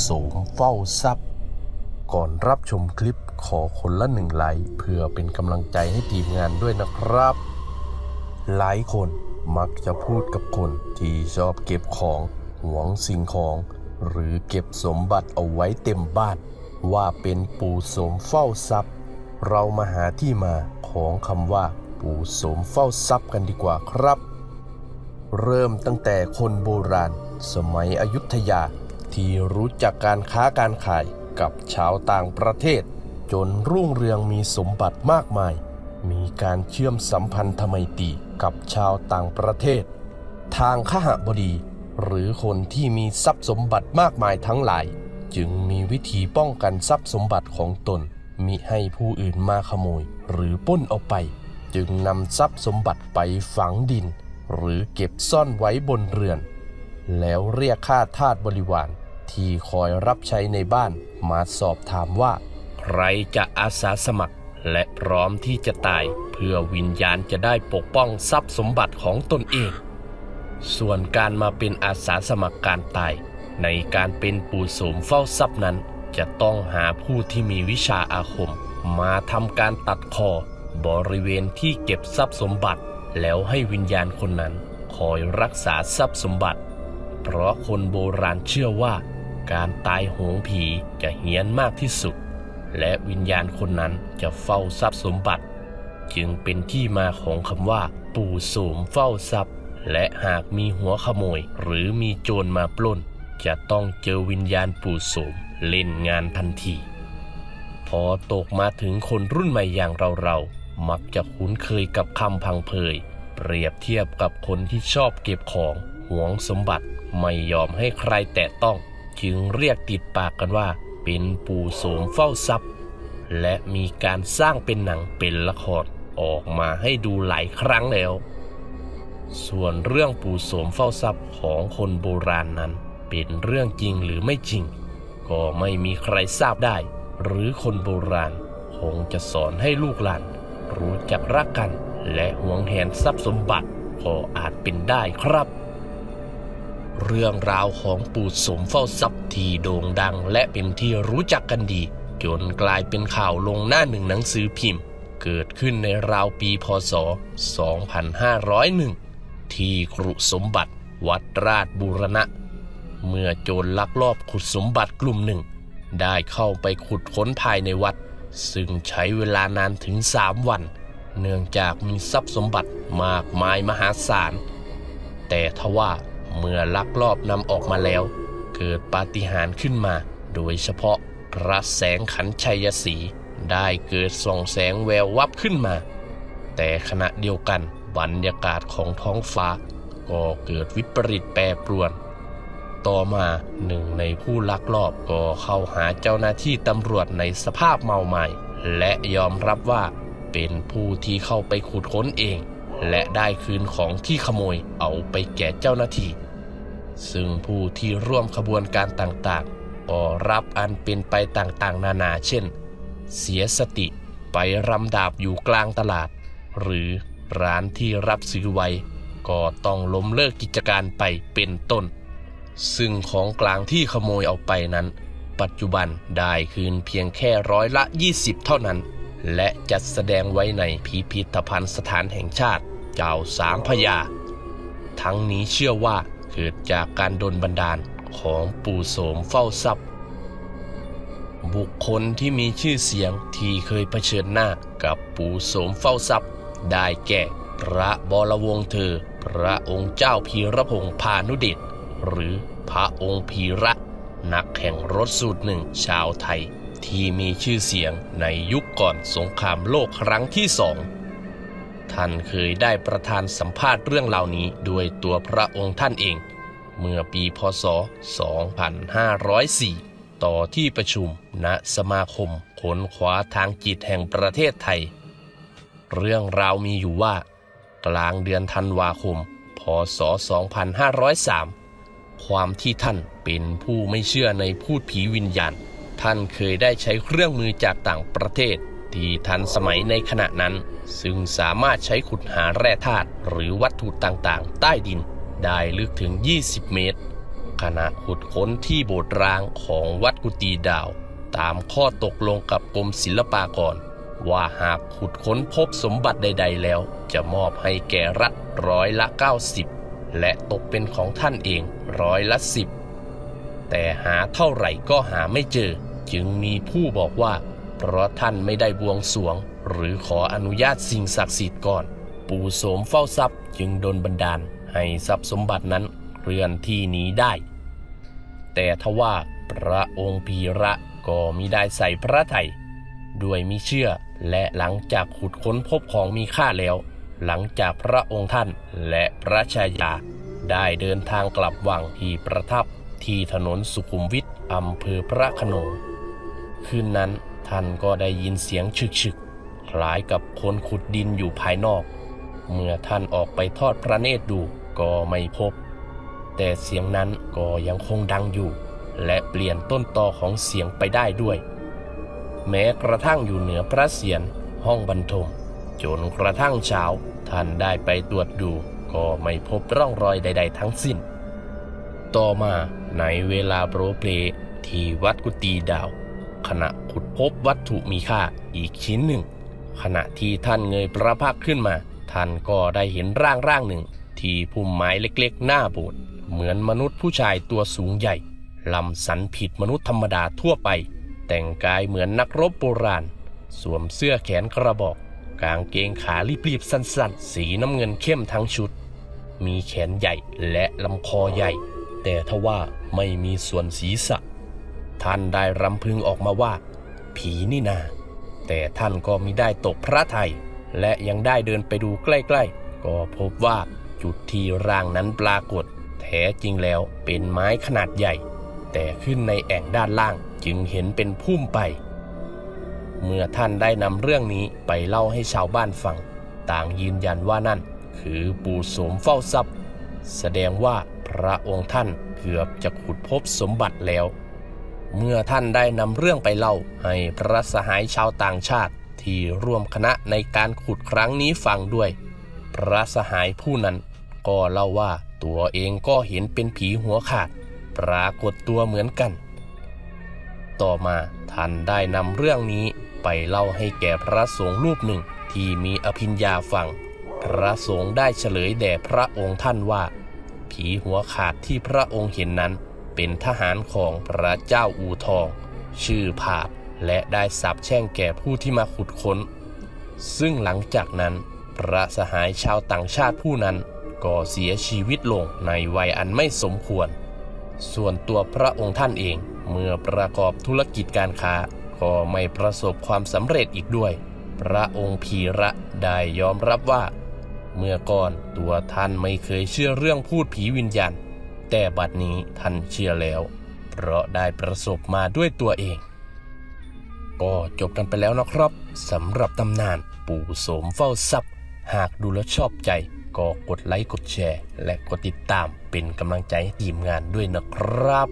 โสมเฝ้าทรัพย์ ก่อนรับชมคลิปขอคนละหนึ่งไลค์เพื่อเป็นกำลังใจให้ทีมงานด้วยนะครับ หลายคนมักจะพูดกับคนที่ชอบเก็บของหวงสิ่งของ หรือเก็บสมบัติเอาไว้เต็มบ้าน ว่าเป็นปู่โสมเฝ้าทรัพย์ เรามาหาที่มาของคำว่า ปู่โสมเฝ้าทรัพย์กันดีกว่าครับ เริ่มตั้งแต่คนโบราณ สมัยอยุธยา ที่รู้จักการค้าการขายกับชาวต่างประเทศ จนรุ่งเรืองมีสมบัติมากมาย มีการเชื่อมสัมพันธไมตรีกับชาวต่างประเทศ ทางขหบดี หรือคนที่มีทรัพย์สมบัติมากมายทั้งหลาย จึงมีวิธีป้องกันทรัพย์สมบัติของตนมิให้ผู้อื่นมาขโมย หรือป้นเอาไป จึงนำทรัพย์สมบัติไปฝังดิน หรือเก็บซ่อนไว้บนเรือน แล้วเรียกข้าทาสบริวาร ที่คอยรับใช้ในบ้านมาสอบถามว่า ใครจะอาสาสมัคร และพร้อมที่จะตายเพื่อวิญญาณจะได้ปกป้องทรัพย์สมบัติของตนเอง ส่วนการมาเป็นอาสาสมัครการตาย ในการเป็นปู่โสมเฝ้าทรัพย์นั้น จะต้องหาผู้ที่มีวิชาอาคม มาทำการตัดคอบริเวณที่เก็บทรัพย์สมบัติ แล้วให้วิญญาณคนนั้น คอยรักษาทรัพย์สมบัติ เพราะคนโบราณเชื่อว่า การตายโหงผีจะเฮี้ยนมากที่สุด และวิญญาณคนนั้นจะเฝ้าทรัพย์สมบัติ จึงเป็นที่มาของคำว่า ปู่โสมเฝ้าทรัพย์ และหากมีหัวขโมยหรือมีโจรมาปล้น จะต้องเจอวิญญาณปู่โสมเล่นงานทันที พอตกมาถึงคนรุ่นใหม่อย่างเราๆมักจะคุ้นเคยกับคำพังเพย เปรียบเทียบกับคนที่ชอบเก็บของหวงสมบัติไม่ยอมให้ใครแตะต้อง จึงเรียกติดปากกันว่า เป็นปู่โสมเฝ้าทรัพย์ และมีการสร้างเป็นหนังเป็นละครออกมาให้ดูหลายครั้งแล้ว ส่วนเรื่องปู่โสมเฝ้าทรัพย์ของคนโบราณนั้น เป็นเรื่องจริงหรือไม่จริง ก็ไม่มีใครทราบได้ หรือคนโบราณคงจะสอนให้ลูกหลาน รู้จักรักกัน และหวงแหนทรัพย์สมบัติก็อาจเป็นได้ครับ เรื่องราวของปู่สมเฝ้าทรัพย์ที่โด่งดังและเป็นที่รู้จักกันดี จนกลายเป็นข่าวลงหน้าหนึ่งหนังสือพิมพ์ เกิดขึ้นในราวปีพศ 2501 ที่ครุสมบัติวัดราชบูรณะ เมื่อโจรลักลอบขุดสมบัติกลุ่มหนึ่ง ได้เข้าไปขุดค้นภายในวัด ซึ่งใช้เวลานานถึงสามวัน เนื่องจากมีทรัพย์สมบัติมากมายมหาศาล แต่ทว่า เมื่อลักลอบนำออกมาแล้ว เกิดปาฏิหาริย์ขึ้นมา โดยเฉพาะพระแสงขันชัยศีได้เกิดส่องแสงแวววับขึ้นมา แต่ขณะเดียวกันบรรยากาศของท้องฟ้า ก็เกิดวิปริตแปรปรวน ต่อมาหนึ่งในผู้ลักลอบก็เข้าหาเจ้าหน้าที่ตำรวจในสภาพเมาใหม่ และยอมรับว่าเป็นผู้ที่เข้าไปขุดค้นเอง และได้คืนของที่ขโมยเอาไปแก่เจ้าหน้าที่ ซึ่งผู้ที่ร่วมขบวนการต่างๆ ก็รับอันเป็นไปต่างๆ นานาเช่น เสียสติไปรำดาบอยู่กลางตลาด หรือร้านที่รับซื้อไว้ ก็ต้องล้มเลิกกิจการไปเป็นต้น ซึ่งของกลางที่ขโมยเอาไปนั้น ปัจจุบันได้คืนเพียงแค่ร้อยละ 20 เท่านั้น และจัดแสดงไว้ในพิพิธภัณฑ์สถานแห่งชาติ เจ้าสามพระยา ทั้งนี้เชื่อว่า กิดจากการดลบันดาลของปู่โสมเฝ้าทรัพย์ บุคคลที่มีชื่อเสียงที่เคยเผชิญหน้ากับปู่โสมเฝ้าทรัพย์ ได้แก่ พระบรวงเธอ พระองค์เจ้าพีระพงพานุเดชหรือพระองค์พีระ นักแข่งรถสูตรหนึ่งชาวไทย ที่มีชื่อเสียงในยุคก่อนสงครามโลกครั้งที่สอง ท่านเคยได้ประธานสัมภาษณ์เรื่องเหล่านี้ด้วยตัวพระองค์ท่านเอง เมื่อปีพศ 2504 ต่อที่ประชุมณสมาคมขนขวาทางจิตแห่งประเทศไทย เรื่องราวมีอยู่ว่า กลางเดือนธันวาคม พศ 2503 ความที่ท่านเป็นผู้ไม่เชื่อในพูดผีวิญญาณ ท่านเคยได้ใช้เครื่องมือจากต่างประเทศ ที่ทันสมัยในขณะนั้น ซึ่งสามารถใช้ขุดหาแร่ธาตุหรือวัตถุต่างๆ ใต้ดิน ได้ลึกถึง 20 เมตร ขณะขุดค้นที่โบสถ์ร้างของวัดกุฏิดาว ตามข้อตกลงกับกรมศิลปากร ว่าหากขุดค้นพบสมบัติใด ๆ แล้ว จะมอบให้แก่รัฐร้อยละ 90 และตกเป็นของท่านเองร้อยละ10แต่หาเท่าไหร่ก็หาไม่เจอ จึงมีผู้บอกว่า เพราะท่านไม่ได้บวงสวง หรือขออนุญาตสิ่งศักดิ์สิทธิ์ก่อน ปู่โสมเฝ้าทรัพย์จึงโดนบันดาล ให้ทรัพย์สมบัตินั้นเคลื่อนที่หนีได้ แต่ทว่าพระองค์พีระก็มิได้ใส่พระไทยด้วยมิเชื่อและหลังจากขุดค้นพบของมีค่าแล้ว หลังจากพระองค์ท่านและพระชายา ได้เดินทางกลับวังที่ประทับที่ถนนสุขุมวิทอำเภอพระขนงคืนนั้น ท่านก็ได้ยินเสียงฉึกฉึกๆคล้ายกับคนขุดดินอยู่ภายนอก เมื่อท่านออกไปทอดพระเนตรดูก็ไม่พบ แต่เสียงนั้นก็ยังคงดังอยู่ และเปลี่ยนต้นตอของเสียงไปได้ด้วย แม้กระทั่งอยู่เหนือพระเศียรห้องบรรทมจนกระทั่งเช้าท่านได้ไปตรวจดู ก็ไม่พบร่องรอยใด ๆ ทั้งสิ้น ต่อมาในเวลาโปรเพลที่วัดกุฏิดาว ขณะขุดพบวัตถุมีค่าอีกชิ้นหนึ่ง ขณะที่ท่านเงยพระพักขึ้นมา ท่านก็ได้เห็นร่างร่างหนึ่ง ที่พุ่มไม้เล็กๆ หน้าโบสถ์เหมือนมนุษย์ผู้ชายตัวสูงใหญ่ ลำสันผิดมนุษย์ธรรมดาทั่วไป แต่งกายเหมือนนักรบโบราณ สวมเสื้อแขนกระบอก กางเกงขารีบๆสั้นๆ สีน้ำเงินเข้มทั้งชุด มีแขนใหญ่และลำคอใหญ่ แต่ทว่าไม่มีส่วนศีรษะ ท่านได้รำพึงออกมาว่า ผีนี่นา แต่ท่านก็มิได้ตกพระไทย และยังได้เดินไปดูใกล้ๆ ก็พบว่าจุดที่ร่างนั้นปรากฏ แท้จริงแล้วเป็นไม้ขนาดใหญ่ แต่ขึ้นในแอ่งด้านล่างจึงเห็นเป็นพุ่มไป เมื่อท่านได้นำเรื่องนี้ไปเล่าให้ชาวบ้านฟัง ต่างยืนยันว่านั่น คือปู่โสมเฝ้าทรัพย์ แสดงว่าพระองค์ท่านเกือบจะขุดพบสมบัติแล้ว เมื่อท่านได้นำเรื่องไปเล่าให้พระสหายชาวต่างชาติที่ร่วมคณะในการขุดครั้งนี้ฟังด้วย พระสหายผู้นั้นก็เล่าว่าตัวเองก็เห็นเป็นผีหัวขาด ปรากฏตัวเหมือนกัน ต่อมาท่านได้นำเรื่องนี้ไปเล่าให้แก่พระสงฆ์รูปหนึ่งที่มีอภิญญาฟัง พระสงฆ์ได้เฉลยแด่พระองค์ท่านว่า ผีหัวขาดที่พระองค์เห็นนั้น เป็นทหารของพระเจ้าอูทอง ชื่อผาดและได้สาบแช่งแก่ผู้ที่มาขุดค้น ซึ่งหลังจากนั้น พระสหายชาวต่างชาติผู้นั้นก็เสียชีวิตลงในวัยอันไม่สมควร ส่วนตัวพระองค์ท่านเองเมื่อประกอบธุรกิจการค้า ก็ไม่ประสบความสำเร็จอีกด้วย พระองค์พีระได้ยอมรับว่า เมื่อก่อนตัวท่านไม่เคยเชื่อเรื่องพูดผีวิญญาณ แต่บัดนี้ท่านเชื่อแล้ว เพราะได้ประสบมาด้วยตัวเอง ก็จบกันไปแล้วนะครับสำหรับตำนานปู่โสมเฝ้าทรัพย์ หากดูแล้วชอบใจ ก็กดไลค์กดแชร์ และกดติดตามเป็นกำลังใจให้ทีมงานด้วยนะครับ